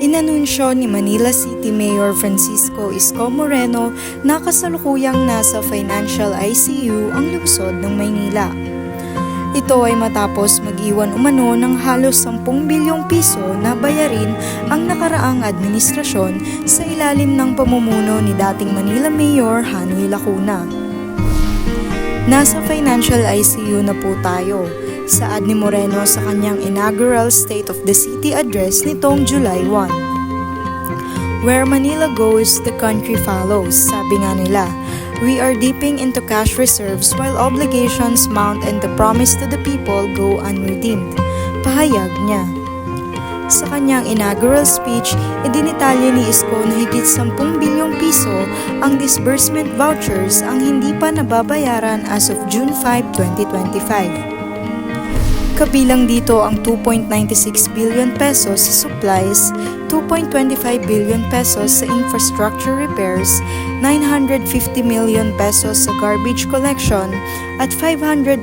Inanunsyo ni Manila City Mayor Francisco Isko Moreno na kasalukuyang nasa financial ICU ang lungsod ng Maynila. Ito ay matapos mag-iwan umano ng halos 10 bilyong piso na bayarin ang nakaraang administrasyon sa ilalim ng pamumuno ni dating Manila Mayor Hanoi Lacuna. Nasa financial ICU na po tayo, saad ni Moreno sa kanyang inaugural State of the City address nitong July 1. Where Manila goes, the country follows, sabi nga nila. We are dipping into cash reserves while obligations mount and the promise to the people go unredeemed. Pahayag niya. Sa kanyang inaugural speech, idinitalye ni Isko na higit 10 bilyong piso ang disbursement vouchers ang hindi pa nababayaran as of June 5, 2025. Kabilang dito ang 2.96 billion pesos sa supplies, 2.25 billion pesos sa infrastructure repairs, 950 million pesos sa garbage collection, at 589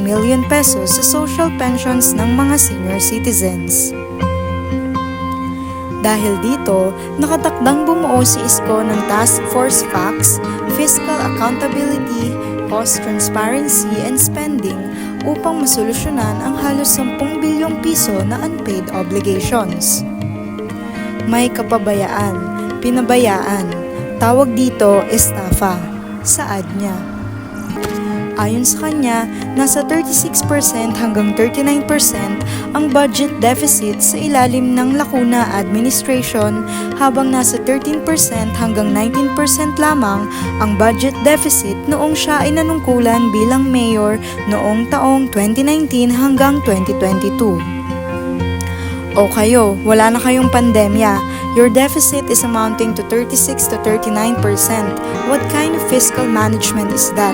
million pesos sa social pensions ng mga senior citizens. Dahil dito, nakatakdang bumuo si ISCO ng Task Force Facts, Fiscal Accountability, Cost Transparency and Spending upang masolusyonan ang halos 10 bilyong piso na unpaid obligations. May kapabayaan, pinabayaan, tawag dito estafa, saad niya. Ayon sa kanya, nasa 36% hanggang 39% ang budget deficit sa ilalim ng Lacuna administration habang nasa 13% hanggang 19% lamang ang budget deficit noong siya ay nanungkulan bilang mayor noong taong 2019 hanggang 2022. O kayo, wala na kayong pandemya. Your deficit is amounting to 36 to 39%. What kind of fiscal management is that?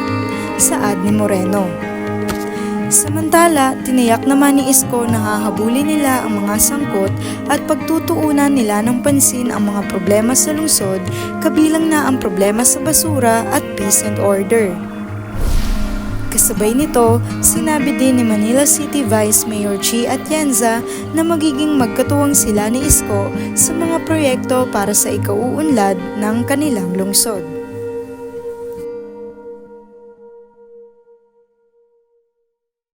Saad ni Moreno. Samantala, tiniyak naman ni Isko na hahabulin nila ang mga sangkot at pagtutuunan nila ng pansin ang mga problema sa lungsod, kabilang na ang problema sa basura at peace and order. Kasabay nito, sinabi din ni Manila City Vice Mayor Chi Atienza na magiging magkatuwang sila ni Isko sa mga proyekto para sa ikauunlad ng kanilang lungsod.